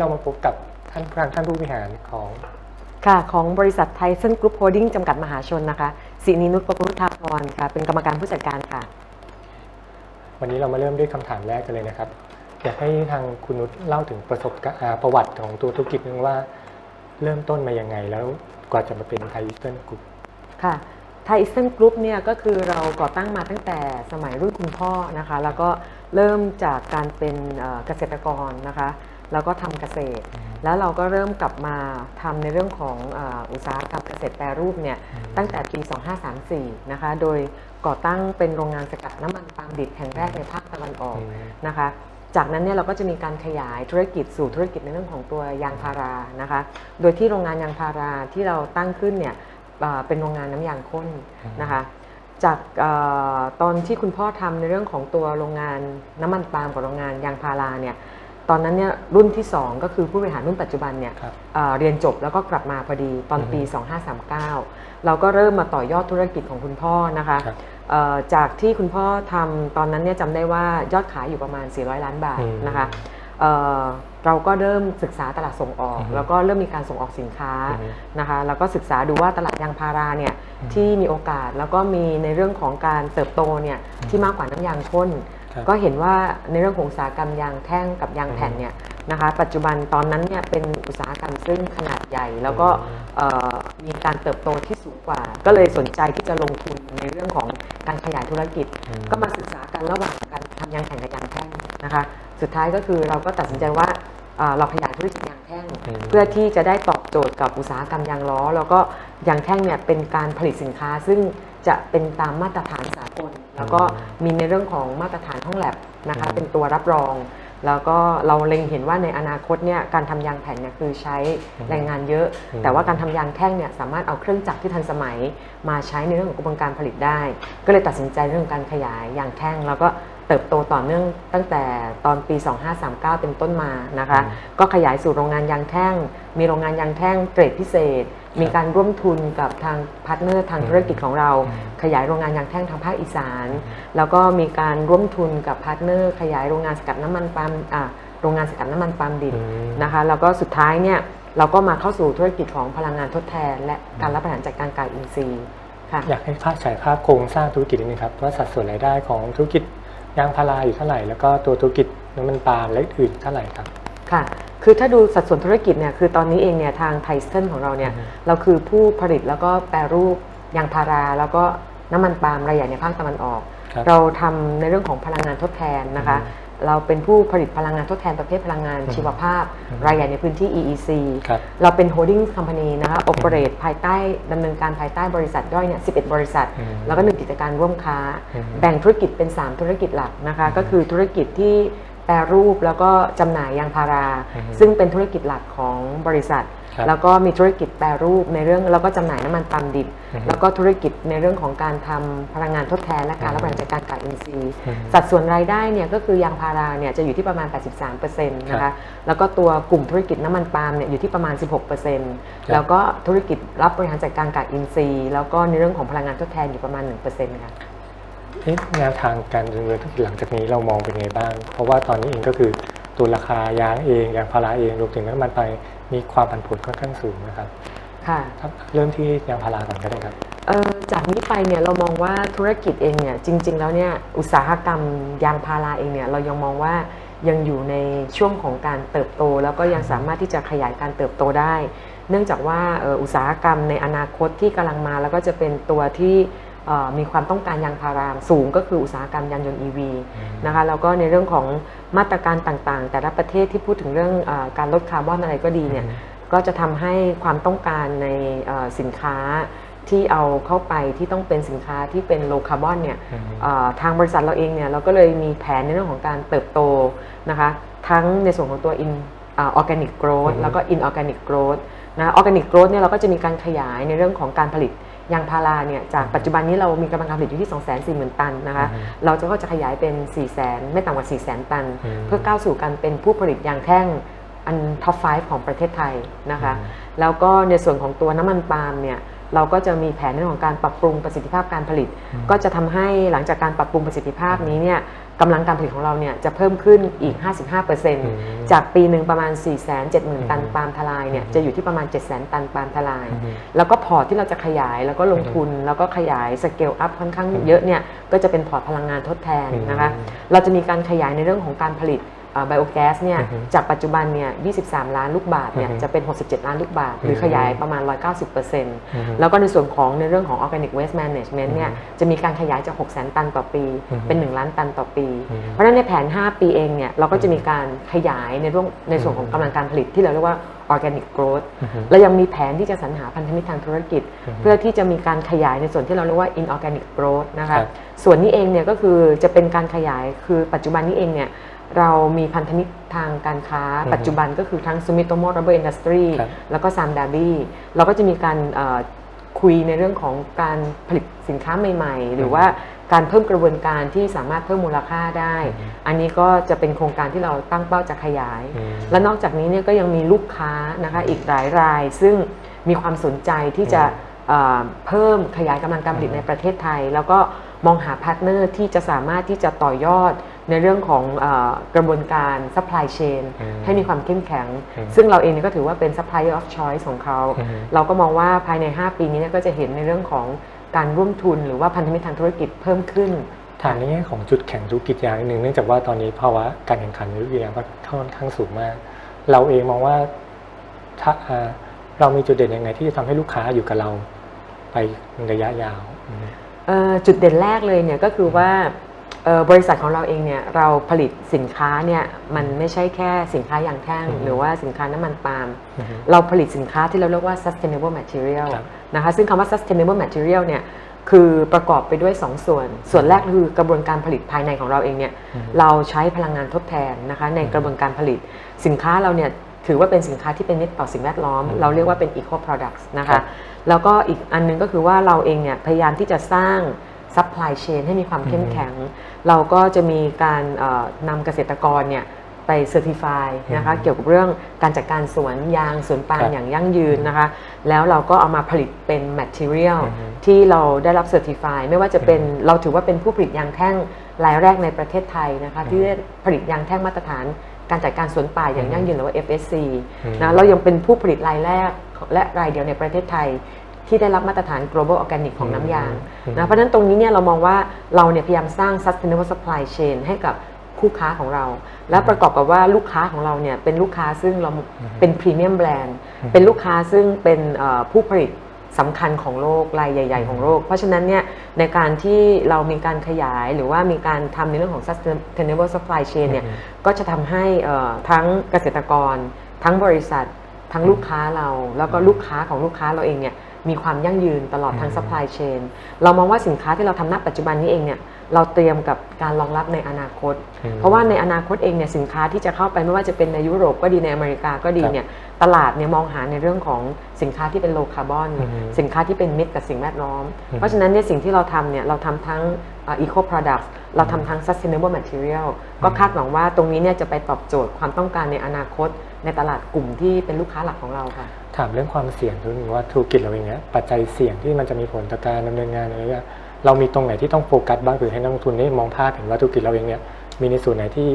เรามาพบกับท่านท่านผู้บริหารของ ค่ะ ของบริษัทไทเซนกรุ๊ปโฮดดิ้งจำกัดมหาชนนะคะสินีนุชประกุลธาพรค่ะ เป็นกรรมการผู้จัดการค่ะ วันนี้เรามาเริ่มด้วยคำถามแรกกันเลยนะครับ อยากให้ทางคุณนุชเล่าถึงประสบการณ์อ่าประวัติของตัวธุรกิจนึงว่าเริ่มต้นมายังไง แล้วกว่าจะมาเป็นไทยเซนกลุ่มค่ะไทเซนกรุ๊ปเนี่ยก็คือเราก่อตั้งมาตั้งแต่สมัยรุ่นคุณพ่อนะคะ แล้วก็เริ่มจากการเป็นเอ่อเกษตรกรนะคะ แล้วก็ทำเกษตร แล้วเราก็เริ่มกลับมาทำในเรื่องของเอออุตสาหกรรมเกษตรแปรรูปเนี่ยตั้งแต่ปี 2534 นะคะ โดยก่อตั้งเป็นโรงงานสกัดน้ำมันปาล์มดิบแห่งแรกในภาคตะวันออกอืมนะคะจากนั้นเนี่ยเราก็จะมีการขยายธุรกิจสู่ธุรกิจในเรื่องของตัวยางพารานะคะ โดยที่โรงงานยางพาราที่เราตั้งขึ้นเนี่ยเอ่อเป็นโรงงานน้ำยางข้นนะคะ จากเออตอนที่คุณพ่อทำในเรื่องของตัวโรงงานน้ำมันปาล์มกับโรงงานยางพาราเนี่ย ตอนนั้นเนี่ยรุ่นที่ 2 ก็คือผู้บริหารรุ่นปัจจุบันเนี่ยครับเอ่อเรียนจบแล้วก็กลับมาพอดีตอนปี 2539 เราก็เริ่มมาต่อยอดธุรกิจของคุณพ่อนะคะครับ เอ่อจากที่คุณพ่อทำตอนนั้นเนี่ยจำได้ว่ายอดขายอยู่ประมาณ 400 ล้านบาทอืมนะคะเอ่อเราก็เริ่มศึกษาตลาดส่งออกอือฮึแล้วก็เริ่มมีการส่งออกสินค้าอือฮึนะคะแล้วก็ศึกษาดูว่าตลาดยางพาราเนี่ยที่มีโอกาสแล้วก็มีในเรื่องของการเติบโตเนี่ยที่มากกว่าน้ำยางข้นครับ ก็เห็นว่าในเรื่องของอุตสาหกรรมยางแท่งกับยางแผ่นเนี่ยนะคะปัจจุบันตอนนั้นเนี่ยเป็นอุตสาหกรรมซึ่งขนาดใหญ่ แล้วก็เอ่อมีการเติบโตที่สูงกว่า ก็เลยสนใจที่จะลงทุนในเรื่องของการขยายธุรกิจอืมก็มาศึกษากันระหว่างการทำยางแผ่นกับยางแท่งนะคะสุดท้ายก็คือเราก็ตัดสินใจว่าเอ่อเราขยายธุรกิจยางแท่งอืมเพื่อที่จะได้ตอบโจทย์กับอุตสาหกรรมยางล้อ แล้วก็ยางแท่งเนี่ยเป็นการผลิตสินค้าซึ่งจะเป็นตามมาตรฐานสากล แล้วก็มีในเรื่องของมาตรฐานห้องแลบนะคะอืมเป็นตัวรับรอง แล้วก็เราเล็งเห็นว่าในอนาคตเนี่ยการทำยางแผ่นเนี่ยคือใช้แรงงานเยอะอืมแต่ว่าการทำยางแท่งเนี่ยสามารถเอาเครื่องจักรที่ทันสมัย มาใช้ในเรื่องของกระบวนการผลิตได้ ก็เลยตัดสินใจเรื่องของการขยายยางแท่งแล้วก็เติบโตต่อเนื่องตั้งแต่ตอนปี 2539 เป็นต้นมานะคะ ก็ขยายสู่โรงงานยางแท่ง มีโรงงานยางแท่งเกรดพิเศษ มีการร่วมทุนกับทางพาร์ทเนอร์ทางธุรกิจของเรา ขยายโรงงานยางแท่งทางภาคอีสาน แล้วก็มีการร่วมทุนกับพาร์ทเนอร์ ขยายโรงงานสกัดน้ำมันปาล์มอ่าโรงงานสกัดน้ำมันปาล์มดิบอืมนะคะแล้วก็สุดท้ายเนี่ยเราก็มาเข้าสู่ธุรกิจของพลังงานทดแทน และการรับประทานจากการกากอินทรีย์ค่ะอยากให้ภาพฉายภาพโครงสร้างธุรกิจนิดนึงครับว่าสัดส่วนรายได้ของธุรกิจยางพาราอยู่เท่าไหร่ แล้วก็ตัวธุรกิจน้ำมันปาล์มและอื่นเท่าไหร่ครับค่ะ คือถ้าดูสัดส่วนธุรกิจเนี่ยคือตอนนี้เองเนี่ยทางไทส o n ของเราเนี่ยอือฮึเราคือผู้ผลิตแล้วก็แปรรูปยางพาราแล้วก็น้ำมันปาล์มรายใหญ่ในภาคตะวันออกครับเราทำในเรื่องของพลังงานทดแทนนะคะอือฮึเราเป็นผู้ผลิตพลังงานทดแทนประเภทพลังงานอือฮึชีวภาพอือฮึรายใหญ่ในพื้นที่ EEC ครับเราเป็น holding company นะคะ operate ภายใต้ดำเนินการภายใต้บริษัทย่อยเนี่ย11 บริษัทอืมแล้วก็หนึ่งกิจการร่วมค้าอืมแบ่งธุรกิจเป็น 3 ธุรกิจหลักนะคะ ก็คือธุรกิจที่แปรรูปแล้วก็จำหน่ายยางพารา อือฮึซึ่งเป็นธุรกิจหลักของบริษัท ครับแล้วก็มีธุรกิจแปรรูปในเรื่องแล้วก็จำหน่ายน้ำมันปาล์มดิบ อือฮึแล้วก็ธุรกิจในเรื่องของการทำพลังงานทดแทนและการรับประทานจากการกากอินทรีย์ อือฮึสัดส่วนรายได้เนี่ยก็คือยางพาราเนี่ยจะอยู่ที่ประมาณ 83%นะคะแล้วก็ตัวกลุ่มธุรกิจน้ำมันปาล์มเนี่ยอยู่ที่ประมาณ 16%แล้วก็ธุรกิจรับบริหารจัดการกากอินทรีย์ แล้วก็ในเรื่องของพลังงานทดแทนอยู่ประมาณ 1%ค่ะ เอ๊ะแนวทางการดำเนินธุรกิจหลังจากนี้เรามองเป็นไงบ้าง เพราะว่าตอนนี้เองก็คือตัวราคายางเองยางพาราเองรวมถึงน้ำมันไปมีความผันผวนค่อนข้างสูงนะครับค่ะครับเริ่มที่ยางพาราก่อนก็ได้ครับเอ่อจากนี้ไปเนี่ยเรามองว่าธุรกิจเองเนี่ยจริง ๆ แล้วเนี่ยอุตสาหกรรมยางพาราเองเนี่ยเรายังมองว่ายังอยู่ในช่วงของการเติบโต แล้วก็ยังสามารถที่จะขยายการเติบโตได้ เนื่องจากว่าเอ่ออุตสาหกรรมในอนาคตที่กำลังมาแล้วก็จะเป็นตัวที่เอ่อ มีความต้องการยางพาราสูงก็คืออุตสาหกรรมยานยนต์ EV นะคะแล้วก็ในเรื่องของมาตรการต่างๆ แต่ละประเทศที่พูดถึงเรื่องเออการลดคาร์บอนอะไรก็ดีเนี่ยก็จะทำให้ความต้องการในเอ่อสินค้าที่เอาเข้าไปที่ต้องเป็นสินค้าที่เป็นโลคาร์บอนเนี่ยอืมเอ่อทางบริษัทเราเองเนี่ยเราก็เลยมีแผนในเรื่องของการเติบโตนะคะทั้งในส่วนของตัว in ออร์แกนิกโกรอืธอฮึแล้วก็ inorganic growth นะออร์แกนิกโกรธเนี่ยเราก็จะมีการขยายในเรื่องของการผลิต ยางพาราเนี่ยจากปัจจุบันนี้เรามีกำลังการผลิตอยู่ที่ 2 4 0 0 0 0 ตันนะคะอือฮึเราจะก็จะขยายเป็น 4 0 0 0 0 0ไม่ต่ำกว่า 4 0 0 0 0 0ตันอืมเพื่อก้าวสู่การเป็นผู้ผลิตยางแท่งอันท็อป 5 ของประเทศไทยนะคะอืมแล้วก็ในส่วนของตัวน้ำมันปาล์มเนี่ยเราก็จะมีแผนในเรื่องของการปรับปรุงประสิทธิภาพการผลิต ก็จะทำให้หลังจากการปรับปรุงประสิทธิภาพนี้เนี่ย กำลังการผลิตของเราเนี่ยจะเพิ่มขึ้นอีก 55%จากปีหนึ่งประมาณ 4 7 0 0 0 0 ตันปาล์มทลายเนี่ยจะอยู่ที่ประมาณ 7 0 0 0 0 0 ตันปาล์มทลายอืมแล้วก็พอร์ตที่เราจะขยายแล้วก็ลงทุนแล้วก็ขยายสเกลอัพค่อนข้างเยอะเนี่ยก็จะเป็นพอร์ตพลังงานทดแทนนะคะอืมเราจะมีการขยายในเรื่องของการผลิต ไบโอแก๊สเนี่ยอือฮึจากปัจจุบันเนี่ย 23 ล้านลูกบาทเนี่ยอือฮึจะเป็น 67 ล้านลูกบาท หรือมขยายประมาณ 190%อือฮึแล้วก็ในส่วนของในเรื่องของ organic waste management เนี่ยจะมีการขยายจาก 6 0 0 0 0ตันต่อปีอือฮึเป็น 1 ล้านตันต่อปีอืมเพราะฉะนั้นในแผน 5 ปีเองเนี่ยเราก็จะมีการขยายในเรื่องในส่วนของกำลังการผลิตที่เราเรียกว่า organic growth อือฮึและยังมีแผนที่จะสรรหาพันธมิตรทางธุรกิจอือฮึเพื่อที่จะมีการขยายในส่วนที่เราเรียกว่า inorganic growth นะคะครับส่วนนี้เองเนี่ยก็คือจะเป็นการขยายคือปัจจุบันนี้เองเนี่ย เรามีพันธมิตรทางการค้าอือฮึปัจจุบันก็คือทั้ง Sumitomo Rubber Industry ครับแล้วก็ Sam Darby เราก็จะมีการเอ่อคุยในเรื่องของการผลิตสินค้าใหม่ ๆ หรือว่าการเพิ่มกระบวนการที่สามารถเพิ่มมูลค่าได้อือฮึอันนี้ก็จะเป็นโครงการที่เราตั้งเป้าจะขยายอืมและนอกจากนี้เนี่ยก็ยังมีลูกค้านะคะอีกหลายราย ซึ่งมีความสนใจที่จะเอ่อเพิ่มขยายกำลังการผลิตในประเทศไทย แล้วก็มองหาพาร์ทเนอร์ที่จะสามารถที่จะต่อยอด ในเรื่องของเออกระบวนการ supply chain อืมให้มีความเข้มแข็งอืมซึ่งเราเองเนี่ยก็ถือว่าเป็น supplier of choice ของเขาอือฮึเราก็มองว่าภายใน 5 ปีนี้เนี่ยก็จะเห็นในเรื่องของการร่วมทุนหรือว่าพันธมิตรทางธุรกิจเพิ่มขึ้นถามในแง่ของจุดแข็งธุรกิจยางนิดนึงเนื่องจากว่าตอนนี้ภาวะการแข่งขันธุรกิจยางก็ค่อนข้างสูงมาก เราเองมองว่าถ้าอ่าเรามีจุดเด่นยังไงที่จะทำให้ลูกค้าอยู่กับเรา ไประยะยาวอืมเอ่อจุดเด่นแรกเลยเนี่ยก็คือว่าเอ่อ บริษัทของเราเองเนี่ยเราผลิตสินค้าเนี่ยมันไม่ใช่แค่สินค้ายางแท่งอือฮึหรือว่าสินค้าน้ำมันปาล์มอือฮึเราผลิตสินค้าที่เราเรียกว่า sustainable material ครับนะคะซึ่งคำว่า sustainable material เนี่ยคือประกอบไปด้วย 2ส่วน ส่วนแรกคือกระบวนการผลิตภายในของเราเองเนี่ยอือฮึเราใช้พลังงานทดแทนนะคะในกระบวนการผลิตสินค้าเราเนี่ยถือว่าเป็นสินค้าที่เป็นมิตรต่อสิ่งแวดล้อมอืมเราเรียกว่าเป็น eco products นะครัคะบแล้วก็อีกอันหนึงก็คือว่าเราเองเนี่ยพยายามที่จะสร้าง supply chain ให้มีความเข้มแข็ง เราก็จะมีการเอ่อนำเกษตรกรเนี่ยไปเซอร์ติฟายนะคะอืมเกี่ยวกับเรื่องการจัดการสวนยางสวนปาล์คมรับอย่างยั่งยืนนะคะ แล้วเราก็เอามาผลิตเป็น material อือฮึที่เราได้รับเซอร์ติฟายไม่ว่าจะเป็นเราถือว่าเป็นผู้ผลิตยางแท่งรายแรกในประเทศไทยนะคะอืมที่ได้ผลิตยางแท่งมาตรฐาน การจัดการสวนป่าอย่างยั่งยืนหรือว่า FSC อืมนะเรายังเป็นผู้ผลิตรายแรกและรายเดียวในประเทศไทย ที่ได้รับมาตรฐาน global organic ของน้ำยางอืมนะเพราะฉะนั้นตรงนี้เนี่ยเรามองว่าเราเนี่ยพยายามสร้าง sustainable supply chain ให้กับคู่ค้าของเรา และประกอบกับว่าลูกค้าของเราเนี่ยเป็นลูกค้าซึ่งเราเป็น premium brand อืมเป็นลูกค้าซึ่งเป็นเอ่อผู้ผลิตสำคัญของโลกรายใหญ่ ๆ ของโลก เพราะฉะนั้นเนี่ยในการที่เรามีการขยายหรือว่ามีการทำในเรื่องของ sustainable supply chain เนี่ยอืมก็จะทำให้เอ่อทั้งเกษตรกร ทั้งบริษัท ทั้งลูกค้าเรา แล้วก็ลูกค้าของลูกค้าเราเองเนี่ย มีความยั่งยืนตลอดทั้งอืม supply chain เรามองว่าสินค้าที่เราทำณปัจจุบันนี้เองเนี่ยเราเตรียมกับการรองรับในอนาคตอืมเพราะว่าในอนาคตเองเนี่ยสินค้าที่จะเข้าไปไม่ว่าจะเป็นในยุโรปก็ดีในอเมริกาก็ดีครับเนี่ยตลาดเนี่ยมองหาในเรื่องของสินค้าที่เป็น low carbon อือฮึสินค้าที่เป็นมิตรกับสิ่งแวดล้อมอืมเพราะฉะนั้นเนี่ยสิ่งที่เราทำเนี่ยเราทำทั้งเอ่อ eco products เราทำทั้ง sustainable material ก็คาดหวังว่าตรงนี้เนี่ยจะไปตอบโจทย์ความต้องการในอนาคต ในตลาดกลุ่มที่เป็นลูกค้าหลักของเราค่ะ ถามเรื่องความเสี่ยงธุรกิจว่าธุรกิจเราเองเนี้ยปัจจัยเสี่ยงที่มันจะมีผลต่อการดำเนินงานอะไรเงี้ยเรามีตรงไหนที่ต้องโฟกัสบ้างหรือให้นักลงทุนได้มองภาพเห็นว่าธุรกิจเราเองเนี่ยมีในส่วนไหนที่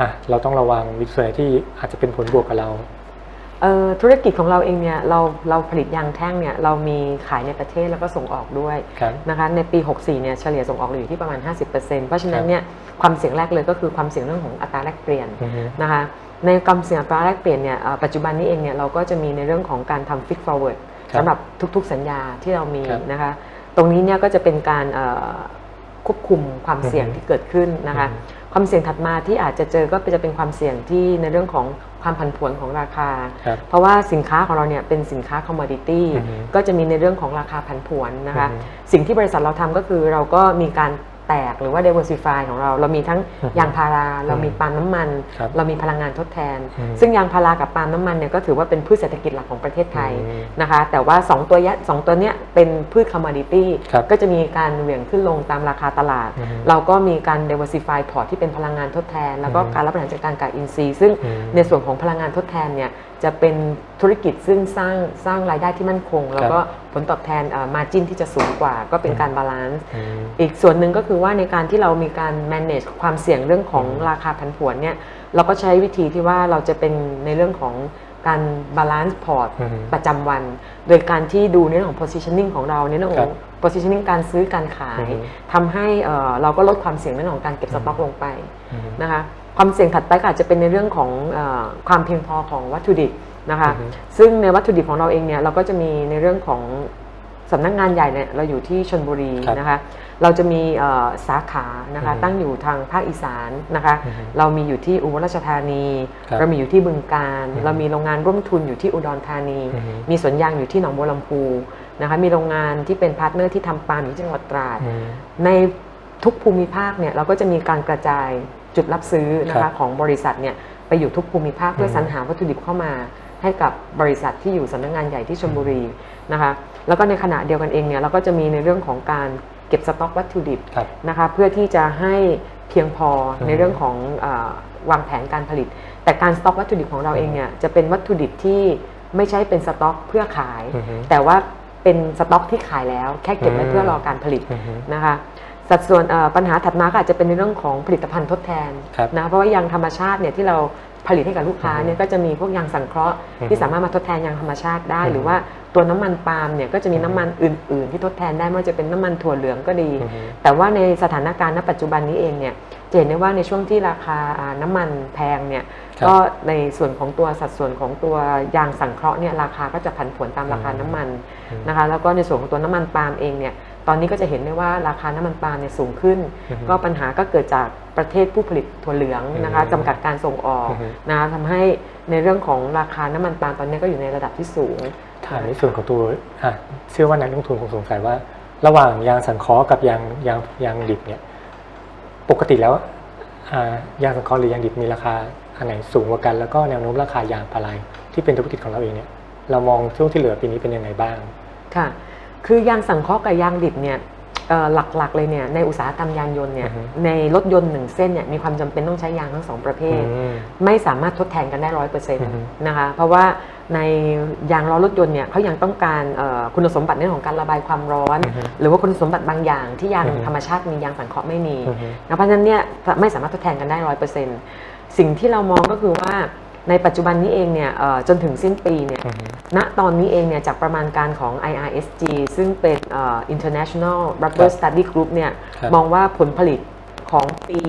อะเราต้องระวังมีส่วนไหนที่อาจจะเป็นผลบวกกับเราเอ่อธุรกิจของเราเองเนี่ยเราเราผลิตยางแท่งเนี่ยเรามีขายในประเทศแล้วก็ส่งออกด้วยครับนะคะในปี 64เนี่ยเฉลี่ยส่งออกอยู่ที่ประมาณ 50%เพราะฉะนั้คนรับเนี่ยความเสี่ยงแรกเลยก็คือความเสี่ยงเรื่องของอัตราแลกเปลี่ยนอือฮึนะคะ ในความเสี่ยงอัตราแลกเปลี่ยนเนี่ยเอ่อปัจจุบันนี้เองเนี่ยเราก็จะมีในเรื่องของการทำ fix forward ครับสำหรับทุกๆสัญญาที่เรามีครับนะคะ ตรงนี้เนี่ยก็จะเป็นการเอ่อควบคุมความเสี่ยงอือฮึที่เกิดขึ้นนะคะอือฮึความเสี่ยงถัดมาที่อาจจะเจอก็จะเป็นความเสี่ยงที่ในเรื่องของความผันผวนของราคาครับเพราะว่าสินค้าของเราเนี่ยเป็นสินค้าคอมมอดิตี้อือฮึก็จะมีในเรื่องของราคาผันผวนนะคะอือฮึสิ่งที่บริษัทเราทำก็คือเราก็มีการ แตกหรือว่า diversify ของเรา เรามีทั้งอือฮึยางพารา เรามีปาล์มน้ำมัน ครับเรามีพลังงานทดแทน อืมซึ่งยางพารากับปาล์มน้ำมันเนี่ยก็ถือว่าเป็นพืชเศรษฐกิจหลักของประเทศไทยอืมนะคะ แต่ว่า 2 ตัวเนี้ยสองตัวเนี้ยเป็นพืชคอมมอดิตี้ครับก็จะมีการเหวี่ยงขึ้นลงตามราคาตลาด อือฮึเราก็มีการ diversify พอร์ตที่เป็นพลังงานทดแทน แล้วก็อืมการรับประทานจากการกากอินทรีย์ซึ่งอืม ในส่วนของพลังงานทดแทนเนี่ย จะเป็นธุรกิจซึ่งสร้างสร้างรายได้ที่มั่นคง แล้วก็ผลตอบแทนมาจินที่จะสูงกว่า ก็เป็นการบาลานซ์อืมอีกส่วนหนึ่งก็คือคือว่าในการที่เรามีการ manage ความเสี่ยงเรื่องของราคาผันผวนเนี่ยเราก็ใช้วิธีที่ว่าเราจะเป็นในเรื่องของการ balance port อือฮึประจำวัน โดยการที่ดูในเรื่องของ positioning ของเราในเรื่องขครัองบ positioning การซื้อการขายอือฮึทำให้เอ่อเราก็ลดความเสี่ยงในเรื่องของการเก็บสต็อกลงไปอืมนะคะ ความเสี่ยงถัดไปก็อาจจะเป็นในเรื่องของเออความเพียงพอของวัตถุดิบนะคะอือฮึซึ่งในวัตถุดิบของเราเองเนี่ยเราก็จะมีในเรื่องของสำนักงานใหญ่เนี่ยเราอยู่ที่ชนบุรีครับนะคะเราจะมีเอ่อสาขานะคะอือฮึตั้งอยู่ทางภาคอีสานนะคะอือฮึเรามีอยู่ที่อุบลราชธานีครับเรามีอยู่ที่บึงกาฬอือฮึเรามีโรงงานร่วมทุนอยู่ที่อุดรธานีอือฮึมีสวนยางอยู่ที่หนองบัวลำพูนะคะมีโรงงานที่เป็นพาร์ทเนอร์ที่ทำปาล์มอยู่ที่จังหวัดตราดอืมในทุกภูมิภาคเนี่ยเราก็จะมีการกระจาย จุดรับซื้อนะครัคะบ ของบริษัทเนี่ยไปอยู่ทุกภูมิภาคเพื่อมสรรหาวัตถุดิบเข้ามา ให้กับบริษัทที่อยู่สำนักงานใหญ่ที่ชลบุรีนะคะแล้วก็ในขณะเดียวกันเองเนี่ยเราก็จะมีในเรื่องของการเก็บสต็อกวัตถุดิบ ครับ นะคะเพื่อที่จะให้เพียงพออืมในเรื่องของเออวางแผนการผลิต แต่การสต็อกวัตถุดิบของเราเองเนี่ยจะเป็นวัตถุดิบที่ไม่ใช่เป็นสต็อกเพื่อขาย อือฮึแต่ว่าเป็นสต็อกที่ขายแล้วแค่เก็บไว้อืมเพื่อรอการผลิตอือฮึนะคะ สัดส่วนเอ่อปัญหาถัดมาก็อาจจะเป็นในเรื่องของผลิตภัณฑ์ทดแทนครับนะเพราะว่ายางธรรมชาติเนี่ยที่เราผลิตให้กับลูกค้าอือฮึเนี่ยก็จะมีพวกยางสังเคราะห์อือฮึที่สามารถมาทดแทนยางธรรมชาติได้อือฮึหรือว่าตัวน้ำมันปาล์มเนี่ยก็จะมีน้ำมันอื่น ๆ ที่ทดแทนได้ไม่ว่าจะเป็นน้ำมันถั่วเหลืองก็ดีอือฮึแต่ว่าในสถานการณ์ณปัจจุบันนี้เองเนี่ยจะเห็นได้ว่าในช่วงที่ราคาอ่าน้ำมันแพงเนี่ยครับก็ในส่วนของตัวสัดส่วนของตัวยางสังเคราะห์เนี่ยราคาก็จะผันผวนตามราคาน้ำมันอืมนะคะแล้วก็ในส่วนของตัวน้ำมันปาล์มเองเนี่ย ตอนนี้ก็จะเห็นได้ว่าราคาน้ำมันปาล์มเนี่ยสูงขึ้นอือฮึก็ปัญหาก็เกิดจากประเทศผู้ผลิตถั่วเหลืองนะคะอืมจำกัดการส่งออกอือฮึนะคะทำให้ในเรื่องของราคาน้ำมันปาล์มตอนนี้ก็อยู่ในระดับที่สูงถามในส่วนของตัวอะเชื่อว่านักลงทุนคงสงสัยว่า ระหว่างยางสังเคราะห์กับยางยางยางดิบเนี่ยปกติแล้วอ่ายางสังเคราะห์หรือยางดิบมีราคาอันไหนสูงกว่ากัน แล้วก็แนวโน้มราคายางพาราที่เป็นธุรกิจของเราเองเนี่ยเรามองช่วงที่เหลือปีนี้เป็นยังไงบ้างค่ะ คือยางสังเคราะห์กับยางดิบเนี่ยเอ่อหลักๆเลยเนี่ยในอุตสาหกรรมยานยนต์เนี่ยอือฮึในรถยนต์หนึ่งเส้นเนี่ยมีความจำเป็นต้องใช้ยางทั้งสองประเภทอืมไม่สามารถทดแทนกันได้ร้อยเปอร์เซ็นอืต์อฮึนะคะเพราะว่าในยางล้อรถยนต์เนี่ยเขายังต้องการเอ่อคุณสมบัติในเรื่องของการระบายความร้อนอือฮึหรือว่าคุณสมบัติบางอย่างที่ยางอือฮึธรรมชาติมียางสังเคราะห์ไม่มีอือฮึนะเพราะฉะนั้นเนี่ยไม่สามารถทดแทนกันได้ร้อยเปอร์เซ็นต์สิ่งที่เรามองก็คือว่า ในปัจจุบันนี้เองเนี่ยเอ่อจนถึงสิ้นปีเนี่ยอือฮึณตอนนี้เองเนี่ยจากประมาณการของ IRSG ซึ่งเป็นเอ่อ International Rubber ครับ Study Group เนี่ยครับมองว่าผลผลิตของปี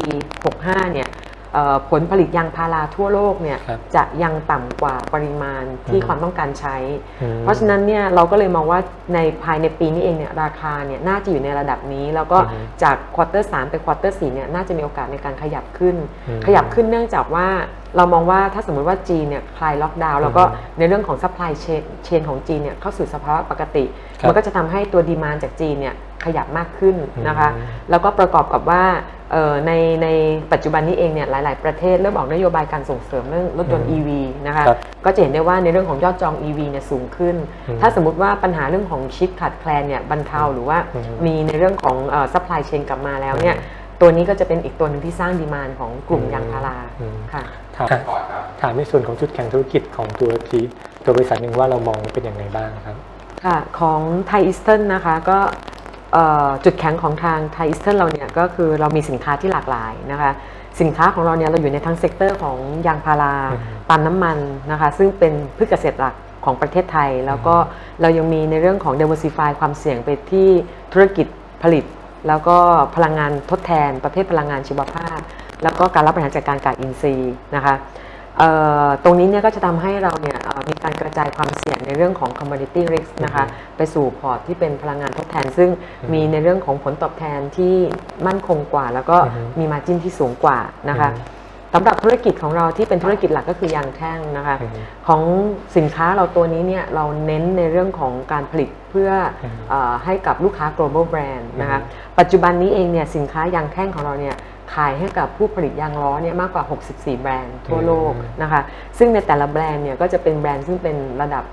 65 เนี่ยเอ่อผลผลิตยางพาราทั่วโลกเนี่ยครับจะยังต่ำกว่าปริมาณที่อืมความต้องการใช้อืมเพราะฉะนั้นเนี่ยเราก็เลยมองว่าในภายในปีนี้เองเนี่ยราคาเนี่ยน่าจะอยู่ในระดับนี้ แล้วก็อือฮึจากควอเตอร์สไปควอเตอร์สี่เนี่ยน่าจะมีโอกาสในการขยับขึ้นอืมขยับขึ้นเนื่องจากว่า เรามองว่าถ้าสมมติว่าจีนเนี่ยคลายล็อกดาวน์แล้วก็อือฮึในเรื่องของซัพพลายเชนเชนของจีนเนี่ยเข้าสู่สภาวะปกติครับมันก็จะทำให้ตัวดีมานจากจีนเนี่ยขยับมากขึ้นนะคะอืมแล้วก็ประกอบกับว่าเอ่อในในปัจจุบันนี้เองเนี่ยหลาย ๆ ประเทศเริ่มออกนโยบายการส่งเสริมเรื่องรถยนต์อืม EV นะคะครับก็จะเห็นได้ว่าในเรื่องของยอดจอง EV เนี่ยสูงขึ้นอืมถ้าสมมติว่าปัญหาเรื่องของชิปขาดแคลนเนี่ยบรรเทาหรือว่าอืมมีในเรื่องของซัพพลายเชนกลับมาแล้วเนี่ย ตัวนี้ก็จะเป็นอีกตัวหนึ่งที่สร้างดีมานของกลุ่มอืมยางพาราอืม ค่ะ ถามถามในส่วนของจุดแข็งธุรกิจของตัวทีตัวบริษัทหนึ่งว่าเรามองเป็นยังไงบ้างครับค่ะของไทยอีสเทิร์นนะคะก็เอ่อจุดแข็งของทางไทยอีสเทิร์นเราเนี่ยก็คือเรามีสินค้าที่หลากหลายนะคะสินค้าของเราเนี่ยเราอยู่ในทั้งเซกเตอร์ของยางพาราอืมปาล์มน้ำมันนะคะซึ่งเป็นพืชเกษตรหลักของประเทศไทย แล้วก็เรายังมีในเรื่องของ diversify ความเสี่ยงไปที่ธุรกิจผลิต แล้วก็พลังงานทดแทนประเภทพลังงานชีวภาพ แล้วก็การรับบริหารจัดการกากอินทรีย์นะคะตรงนี้เนี่ยก็จะทำให้เราเนี่ยมีการกระจายความเสี่ยงในเรื่องของ commodity risk นะคะไปสู่พอร์ตที่เป็นพลังงานทดแทน ซึ่งมีในเรื่องของผลตอบแทนที่มั่นคงกว่า แล้วก็มีมาจิ้นที่สูงกว่านะคะ สำหรับธุรกิจของเราที่เป็นธุรกิจหลักก็คือยางแท่งนะคะอือฮึของสินค้าเราตัวนี้เนี่ยเราเน้นในเรื่องของการผลิตเพื่อออฮึเอ่อให้กับลูกค้า global brand นะคะอือฮึปัจจุบันนี้เองเนี่ยสินค้ายางแท่งของเราเนี่ยขายให้กับผู้ผลิตยางล้อเนี่ยมากกว่า 64 แบรนด์ทั่วโลกนะคะซึ่งในแต่ละแบรนด์เนี่ยก็จะเป็นแบรนด์ซึ่งเป็นระดับ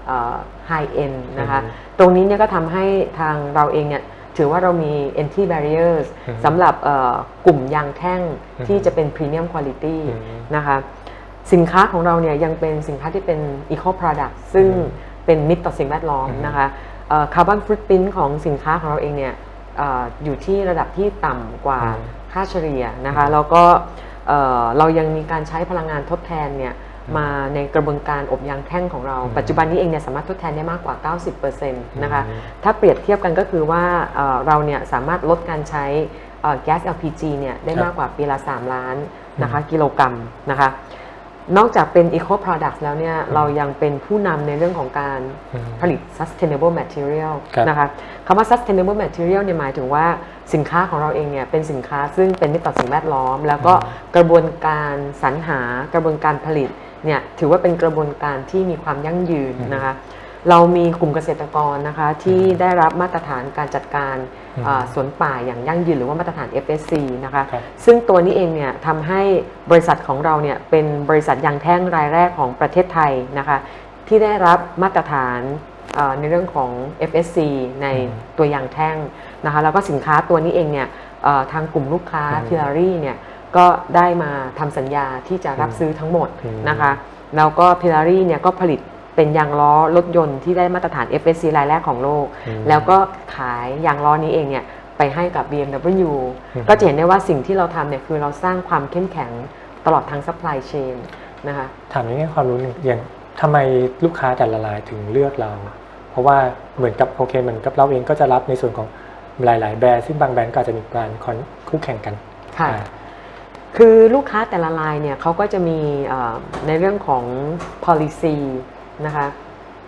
ไฮเอ็นนะคะอือฮึตรงนี้เนี่ยก็ทำให้ทางเราเองเนี่ย ถือว่าเรามี entry barriers อือฮึสำหรับเอ่อกลุ่มยางแท่งอือฮึที่จะเป็น premium quality อืมนะคะสินค้าของเราเนี่ยยังเป็นสินค้าที่เป็น eco product ซึ่งอืมเป็นมิตรต่อสิ่งแวดล้อมอืมนะคะคาร์บอนฟุตพิ้นของสินค้าของเราเองเนี่ยเอ่ออยู่ที่ระดับที่ต่ำกว่าอืมค่าเฉลี่ยนะคะแล้วก็เอ่อเรายังมีการใช้พลังงานทดแทนเนี่ย มาในกระบวนการอบยางแท่งของเราอืมปัจจุบันนี้เองเนี่ยสามารถทดแทนได้มากกว่า 90%นะคะอืมถ้าเปรียบเทียบกันก็คือว่าเอ่อเราเนี่ยสามารถลดการใช้เอ่อแก๊ส LPG เนี่ยได้ครับมากกว่าปีละ 3 ล้านนะคะกิโลกรัมนะคะนอกจากเป็น eco products แล้วเนี่ยเรายังเป็นผู้นำในเรื่องของการอืมผลิต sustainable material ครับนะคะคำว่า sustainable material เนี่ยหมายถึงว่าสินค้าของเราเองเนี่ยเป็นสินค้าซึ่งเป็นมิตรต่อสิ่งแวดล้อม แล้วก็กระบวนการสรรหากระบวนการผลิต เนี่ยถือว่าเป็นกระบวนการที่มีความยั่งยืนนะคะเรามีกลุ่มเกษตรกรนะคะที่ได้รับมาตรฐานการจัดการอืมอ่าสวนป่าอย่างยั่งยืนหรือว่ามาตรฐาน FSC นะคะครับซึ่งตัวนี้เองเนี่ยทำให้บริษัทของเราเนี่ยเป็นบริษัทยางแท่งรายแรกของประเทศไทยนะคะที่ได้รับมาตรฐานเอ่อในเรื่องของ FSC ในอืมตัวยางแท่งนะคะแล้วก็สินค้าตัวนี้เองเนี่ยเอ่อทางกลุ่มลูกค้าอืมพิลารีเนี่ย ก็ได้มาทำสัญญาที่จะรับอืมซื้อทั้งหมดอืมนะคะ แล้วก็พิลารีเนี่ยก็ผลิตเป็นยางล้อรถยนต์ที่ได้มาตรฐาน FSC รายแรกของโลกอืมแล้วก็ขายยางล้อนี้เองเนี่ยไปให้กับ BMW อืมก็จะเห็นได้ว่าสิ่งที่เราทำเนี่ยคือเราสร้างความเข้มแข็งตลอดทั้ง supply chain นะคะถามในแง่ความรู้หนึ่งอย่างทำไมลูกค้าแต่ละรายถึงเลือกเรา เพราะว่าเหมือนกับโอเคเหมือนกับเราเองก็จะรับในส่วนของหลาย ๆ แบรนด์ซึ่งบางแบรนด์ก็อาจจะมีการคอนคู่แข่งกันค่ะอ่า คือลูกค้าแต่ละรายเนี่ยเขาก็จะมีเอ่อในเรื่องของ policy นะคะ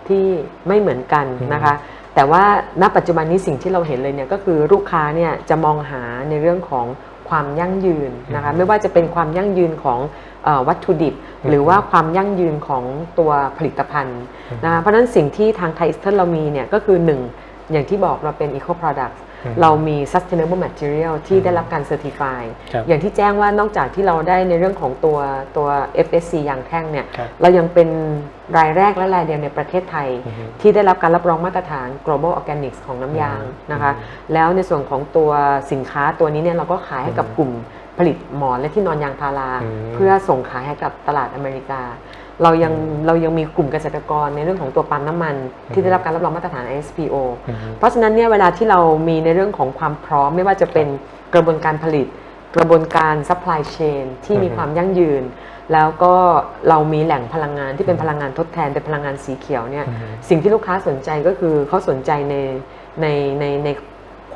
ที่ไม่เหมือนกันนะคะ แต่ว่าณปัจจุบันนี้สิ่งที่เราเห็นเลยเนี่ยก็คือลูกค้าเนี่ยจะมองหาในเรื่องของความยั่งยืนนะคะอืมไม่ว่าจะเป็นความยั่งยืนของเออวัตถุดิบอืมหรือว่าความยั่งยืนของตัวผลิตภัณฑ์อืมนะคะเพราะฉะนั้นสิ่งที่ทางไทยสเทนเรามีเนี่ยก็คือหนึ่งอย่างที่บอกเราเป็น eco products อืม เรามี sustainable material ที่ได้รับการ certify ครับอย่างที่แจ้งว่านอกจากที่เราได้ในเรื่องของตัวตัว FSC ยางแท่งเนี่ยครับเรายังเป็นรายแรกและรายเดียวในประเทศไทยอือฮึที่ได้รับการรับรองมาตรฐาน global organics ของน้ำยางอืมนะคะอืมแล้วในส่วนของตัวสินค้าตัวนี้เนี่ยเราก็ขายให้กับอืมกลุ่มผลิตหมอนและที่นอนยางพาราอืมเพื่อส่งขายให้กับตลาดอเมริกา เรายังอืมเรายังมีกลุ่มเกษตรกรในเรื่องของตัวปั๊มน้ำมัน ที่ได้รับการรับรองมาตรฐาน ISPO อือฮึเพราะฉะนั้นเนี่ยเวลาที่เรามีในเรื่องของความพร้อมไม่ว่าจะเป็นกระบวนการผลิต กระบวนการ supply chain ที่มีอือฮึความยั่งยืน แล้วก็เรามีแหล่งพลังงานที่เป็นพลังงานทดแทนเป็นพลังงานสีเขียวเนี่ยอือฮึสิ่งที่ลูกค้าสนใจก็คือเขาสนใจในในในใน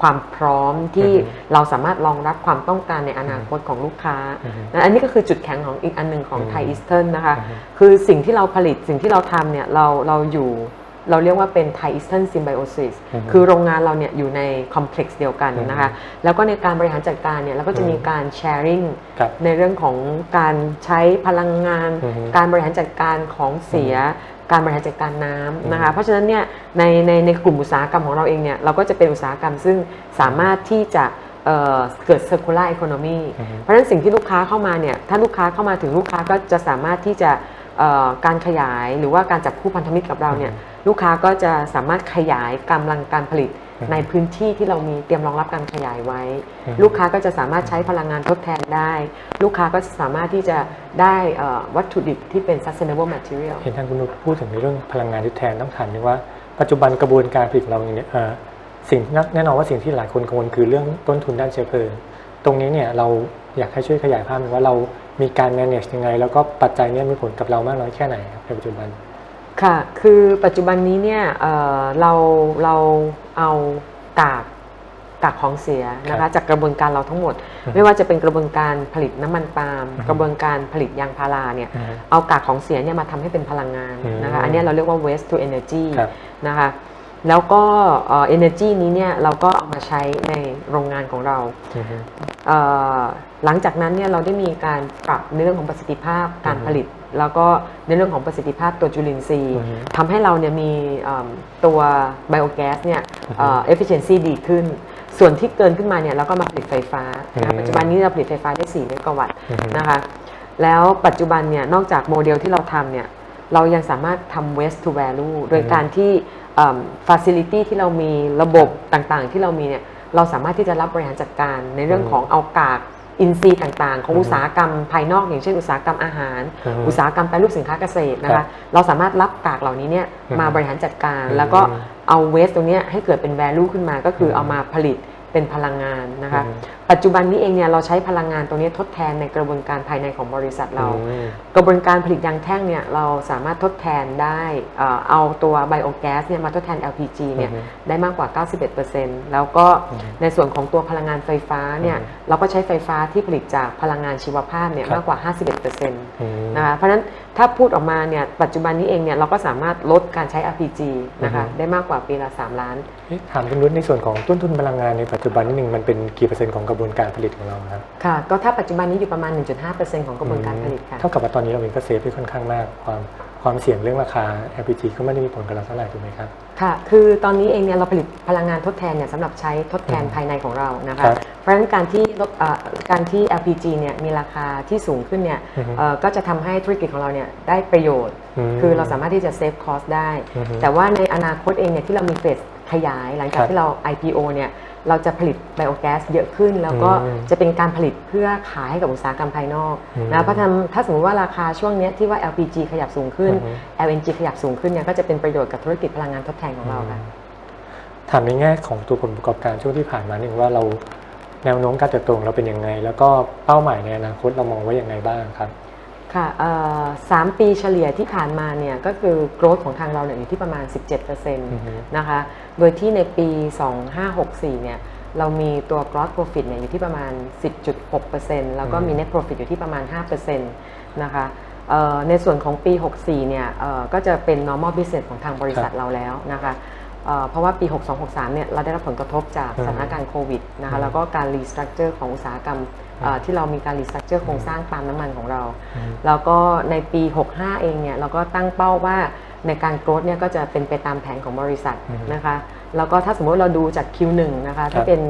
ความพร้อมที่อือฮึเราสามารถรองรับความต้องการในอนาคตของลูกค้าอือฮึนะอันนี้ก็คือจุดแข็งของอีกอันหนึ่งของอืมไทยอีสเทิร์นนะคะอือฮึคือสิ่งที่เราผลิตสิ่งที่เราทำเนี่ยเราเราอยู่เราเรียกว่าเป็น Thai Eastern Symbiosis อือฮึคือโรงงานเราเนี่ยอยู่ในคอมเพล็กซ์เดียวกันนะคะ แล้วก็ในการบริหารจัดการเนี่ยเราก็จะมีการแชร์ริงครับในเรื่องของการใช้พลังงานอือฮึการบริหารจัดการของเสีย การบริหารจัดการน้ำนะคะอือฮึเพราะฉะนั้นเนี่ยในในในกลุ่มอุตสาหกรรมของเราเองเนี่ยเราก็จะเป็นอุตสาหกรรมซึ่งสามารถที่จะเอ่อเกิด circular economy อือฮึเพราะฉะนั้นสิ่งที่ลูกค้าเข้ามาเนี่ยถ้าลูกค้าเข้ามาถึงลูกค้าก็จะสามารถที่จะเอ่อการขยายหรือว่าการจับคู่พันธมิตรกับเราเนี่ยลูกค้าก็จะสามารถขยายกำลังการผลิตอืม ในพื้นที่ที่เรามีเตรียมรองรับการขยายไว้อืมลูกค้าก็จะสามารถใช้พลังงานทดแทนได้ ลูกค้าก็จะสามารถที่จะได้เอ่อวัตถุดิบที่เป็น sustainable material เห็นท่านคุณนุชพูดถึงในเรื่องพลังงานทดแทนต้องถามนึงว่าปัจจุบันกระบวนการผลิตของเราเนี่ยเอ่อสิ่งแน่นอนว่าสิ่งที่หลายคนกังวลคือเรื่องต้นทุนด้านเชื้อเพลิงตรงนี้เนี่ยเราอยากให้ช่วยขยายภาพหน่อยว่าเรามีการ manage ยังไง แล้วก็ปัจจัยเนี้มีผลกับเรามากน้อยแค่ไหนครับในปัจจุบัน ค่ะ คือปัจจุบันนี้เนี่ยเอ่อเราเราเอากากกากของเสียนะครัคะบจากกระบวนการเราทั้งหมดอือฮึไม่ว่าจะเป็นกระบวนการผลิตน้ำมันปาล์มอือฮึกระบวนการผลิตยางพาราเนี่ยอือฮึเอากากของเสียเนี่ยมาทำให้เป็นพลังงานอืมนะคะอันเนี้ยเราเรียกว่า waste to energy ครับนะคะแล้วก็เอ่อ energy นี้เนี่ยเราก็เอามาใช้ในโรงงานของเราอือฮึเอ่อหลังจากนั้นเนี่ยเราได้มีการปรับในเรื่องของประสิทธิภาพการอือฮึผลิต แล้วก็ในเรื่องของประสิทธิภาพตัวจุลินทรีย์อือฮึทำให้เราเนี่ยมีเอิ่มตัวไบโอแก๊สเนี่ยอือฮึเอ่อ efficiency ดีขึ้น ส่วนที่เกินขึ้นมาเนี่ยเราก็มาผลิตไฟฟ้านะอืมปัจจุบันนี้เราผลิตไฟฟ้าได้ 4 เมกะวัตต์อือฮึนะคะแล้วปัจจุบันเนี่ยนอกจากโมเดลที่เราทำเนี่ยเรายังสามารถทำ waste to value โดยการที่เอิ่ม facility ที่เรามีระบบต่างๆ ที่เรามีเนี่ยเราสามารถที่จะรับบริหารจัดการในเรื่องของเอากาก อินทรีย์ต่างๆ ของอืมอุตสาหกรรมภายนอกอย่างเช่นอุตสาหกรรมอาหารอืมอุตสาหกรรมแปรรูปสินค้าเกษตรนะครัคะบเราสามารถรับกากเหล่านี้เนี่ยอืมมาบริหารจัดการอืมแล้วก็เอาเวสตรงเนี้ยให้เกิดเป็น value ขึ้นมาก็คืออมเอามาผลิต เป็นพลังงานนะคะอืมปัจจุบันนี้เองเนี่ยเราใช้พลังงานตรงนี้ทดแทนในกระบวนการภายในของบริษัทเราอืมกระบวนการผลิตยางแท่งเนี่ยเราสามารถทดแทนได้เอ่อเอาตัวไบโอแก๊สเนี่ยมาทดแทน LPG เนี่ยอือฮึได้มากกว่า 91%แล้วก็อืมในส่วนของตัวพลังงานไฟฟ้าเนี่ยอือฮึเราก็ใช้ไฟฟ้าที่ผลิตจากพลังงานชีวภาพเนี่ยครับมากกว่า 51%อืมนะคะเพราะฉะนั้นถ้าพูดออกมาเนี่ยปัจจุบันนี้เองเนี่ยเราก็สามารถลดการใช้ LPG นะคะอือฮึได้มากกว่าปีละ 3 ล้านเอ๊ะ ถามคุณนุชในส่วนของต้นทุนพลังงานในปัจจุบันนิดนึงมันเป็นกี่เปอร์เซ็นต์ของกระบวนการผลิตของเราครับค่ะก็ถ้าปัจจุบันนี้อยู่ประมาณ 1.5%ของกระบวนการผลิตค่ะเท่ากับว่าตอนนี้เราเองก็เซฟได้ค่อนข้างมากความความเสี่ยงเรื่องราคา LPG ก็ไม่ได้มีผลกับเราเท่าไหร่ถูกไหมครับ ค่ะ คือตอนนี้เองเนี่ยเราผลิตพลังงานทดแทนเนี่ยสำหรับใช้ทดแทนอืมภายในของเรานะคะครับเพราะฉะนั้นการที่ลดเอ่อการที่ LPG เนี่ยมีราคาที่สูงขึ้นเนี่ยอือฮึเอ่อก็จะทำให้ธุรกิจของเราเนี่ยได้ประโยชน์มคือเราสามารถที่จะเซฟคอสได้อือฮึแต่ว่าในอนาคตเองเนี่ยที่เรามีเฟส ขยายหลังจากครับที่เรา IPO เนี่ยเราจะผลิตไบโอแก๊สเยอะขึ้น แล้วก็อืมจะเป็นการผลิตเพื่อขายให้กับอุตสาหกรรมภายนอกอืมนะเพราะฉะนั้นถ้าสมมติว่าราคาช่วงเนี้ยที่ว่า LPG ขยับสูงขึ้นอือฮึ LNG ขยับสูงขึ้นเนี่ยก็จะเป็นประโยชน์กับธุรกิจพลังงานทดแทนของเราค่ะถามในแง่ของตัวผลประกอบการช่วงที่ผ่านมาหนึ่งว่าเราแนวโน้มการเติบโตของเราเป็นยังไง แล้วก็เป้าหมายในอนาคตเรามองไว้ยังไงบ้างครับ ค่ะเอ่อสามปีเฉลี่ยที่ผ่านมาเนี่ยก็คือ growth ของทางเราเนี่ยอยู่ที่ประมาณ 17%นอือฮึะคะ โดยที่ในปี 2564 เนี่ยเรามีตัว gross profit เนี่ยอยู่ที่ประมาณ 10.6%แล้วก็มี net profit อยู่ที่ประมาณ 5%นะคะเอ่อในส่วนของปี 64 เนี่ยเอ่อก็จะเป็น normal business ของทางบริษัทครับเราแล้วนะคะเอ่อเพราะว่าปี 62-63 เนี่ยเราได้รับผลกระทบจากอืมสถานการณ์โควิดนะอืคะมแล้วก็การ restructure ของอุตสาหกรรมเอ่อ ที่เรามีการ restructure โครงสร้างปาล์มน้ำมันของเราอืมแล้วก็ในปี 65 เองเนี่ยเราก็ตั้งเป้าว่าในการโกรธเนี่ยก็จะเป็นไปตามแผนของบริษัทอืมนะคะแล้วก็ถ้าสมมติเราดูจาก Q1 นะคะถ้าเป็น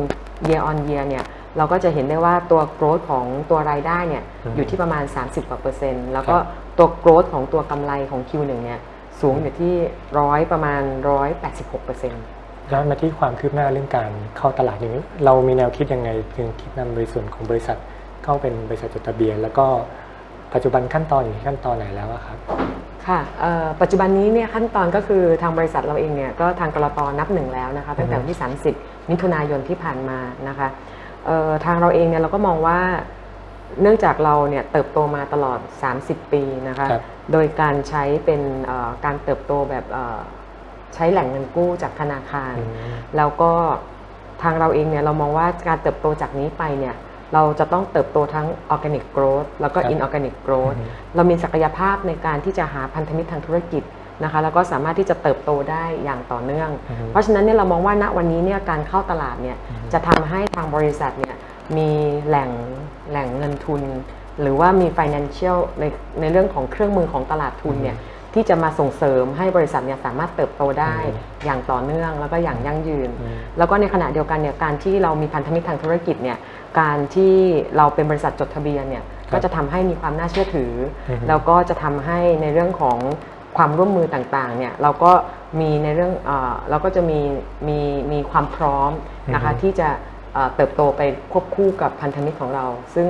year on year เนี่ยเราก็จะเห็นได้ว่าตัวโกรธของตัวรายได้เนี่ยอืมอยู่ที่ประมาณ 30กว่าเปอร์เซ็นต์แล้วก็ครับตัวโกรธของตัวกำไรของ Q1 เนี่ยสูงอยู่ที่ร้อยประมาณ 186เปอร์เซ็นต์ ย้อนมาที่ความคืบหน้าเรื่องการเข้าตลาดนี้ เรามีแนวคิดยังไงจึงคิดนำโดยส่วนของบริษัทเข้าเป็นบริษัทจดทะเบียน แล้วก็ปัจจุบันขั้นตอนอยู่ที่ขั้นตอนไหนแล้วอะครับค่ะเอ่อปัจจุบันนี้เนี่ยขั้นตอนก็คือทางบริษัทเราเองเนี่ยก็ทางกรตนับหนึ่งแล้วนะคะตั้งแต่วันที่ 30 มิถุนายนที่ผ่านมานะคะเอ่อทางเราเองเนี่ยเราก็มองว่าเนื่องจากเราเนี่ยเติบโตมาตลอด 30 ปีนะคะครับโดยการใช้เป็นเอ่อการเติบโตแบบเอ่อ ใช้แหล่งเงินกู้จากธนาคารอืมแล้วก็ทางเราเองเนี่ยเรามองว่าการเติบโตจากนี้ไปเนี่ยเราจะต้องเติบโตทั้ง organic growth แล้วก็ครับ inorganic growth อือฮึเรามีศักยภาพในการที่จะหาพันธมิตรทางธุรกิจนะคะแล้วก็สามารถที่จะเติบโตได้อย่างต่อเนื่องอือฮึเพราะฉะนั้นเนี่ยเรามองว่าณวันนี้เนี่ยการเข้าตลาดเนี่ยอือฮึจะทำให้ทางบริษัทเนี่ยมีแหล่งแหล่งเงินทุน หรือว่ามี financial ในในเรื่องของเครื่องมือของตลาดทุนเนี่ย ที่จะมาส่งเสริมให้บริษัทเนี่ยสามารถเติบโตได้อือฮึอย่างต่อเนื่องแล้วก็อย่างยั่งยืนอืมแล้วก็ในขณะเดียวกันเนี่ยการที่เรามีพันธมิตรทางธุรกิจเนี่ยการที่เราเป็นบริษัทจดทะเบียนเนี่ยครับก็จะทำให้มีความน่าเชื่อถือออฮึแล้วก็จะทำให้ในเรื่องของความร่วมมือต่างๆเนี่ยเราก็มีในเรื่องเออเราก็จะมีมีมีความพร้อมนะคะอือฮึที่จะเอ่อเติบโตไปควบคู่กับพันธมิตรของเรา ซึ่ง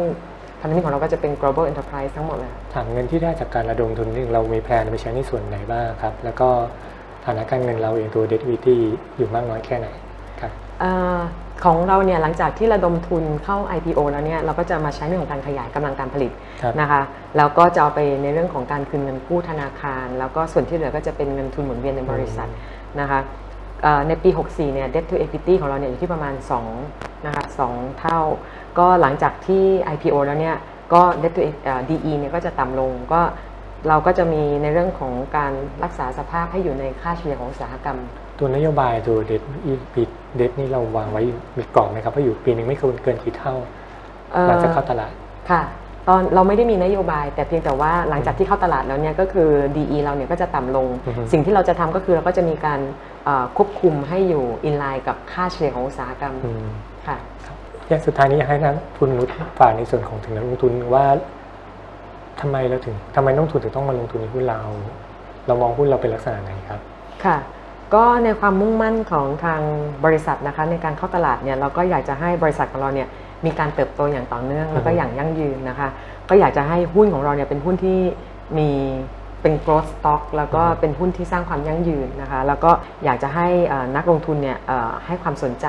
พันธมิตรของเราก็จะเป็น global enterprise ทั้งหมดเลย ถามเงินที่ได้จากการระดมทุนนี่เรามีแผนไปใช้ในส่วนไหนบ้างครับ แล้วก็ฐานะการเงินเราเองตัว debt equity อยู่มากน้อยแค่ไหนครับเออของเราเนี่ยหลังจากที่ระดมทุนเข้า IPO แล้วเนี่ยเราก็จะมาใช้ในเรื่องของการขยายกำลังการผลิตครับนะคะแล้วก็จะเอาไปในเรื่องของการคืนเงินกู้ธนาคาร แล้วก็ส่วนที่เหลือก็จะเป็นเงินทุนหมุนเวียนในบริษัทนะคะเอ่อในปี 64 เนี่ย debt to equity ของเราเนี่ยอยู่ที่ประมาณ2นะคะ2เท่า ก็หลังจากที่ IPO แล้วเนี่ย ก็ debt to เอ่อ DE เนี่ยก็จะต่ำลงก็เราก็จะมีในเรื่องของการรักษาสภาพให้อยู่ในค่าเฉลี่ยของอุตสาหกรรม ตัวนโยบายตัว debt debt นี่เราวางไว้มีกรอบไหมครับว่าอยู่ปีหนึ่งไม่เกินเกินกี่เท่าเอ่อหลังจากเข้าตลาดค่ะตอนเราไม่ได้มีนโยบาย แต่เพียงแต่ว่าหลังจากที่เข้าตลาดแล้วเนี่ยก็คือ DE เราเนี่ยก็จะต่ำลงอือฮึสิ่งที่เราจะทำก็คือเราก็จะมีการเอ่อควบคุมให้อยู่อินไลน์กับค่าเฉลี่ยของอุตสาหกรรมอืมค่ะ อย่างสุดท้ายนี้ให้นักทุนนุชฝากในส่วนของถึงนักลงทุนว่าทำไมเราถึงทำไมนักลงทุนถึงต้องมาลงทุนในหุ้นเรา เรามองหุ้นเราเป็นลักษณะไหนครับค่ะก็ในความมุ่งมั่นของทางบริษัทนะคะในการเข้าตลาดเนี่ยเราก็อยากจะให้บริษัทของเราเนี่ยมีการเติบโตอย่างต่อเนื่องแล้วก็อย่างยั่งยืนนะคะ ก็อยากจะให้หุ้นของเราเนี่ยเป็นหุ้นที่มี เป็น growth stock แล้วก็เป็นหุ้นที่สร้างความยั่งยืนนะคะ แล้วก็อยากจะให้เอ่อนักลงทุนเนี่ยเอ่อให้ความสนใจ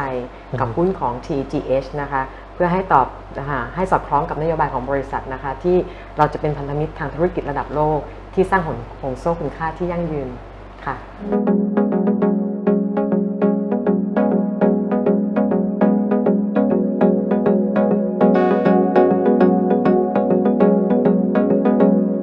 กับอืมหุ้นของ TGH นะคะ เพื่อให้ตอบนะคะให้สอดคล้องกับนโยบายของบริษัทนะคะ ที่เราจะเป็นพันธมิตรทางธุรกิจระดับโลก ที่สร้างหนห่วงโซ่คุณค่าที่ยั่งยืนค่ะ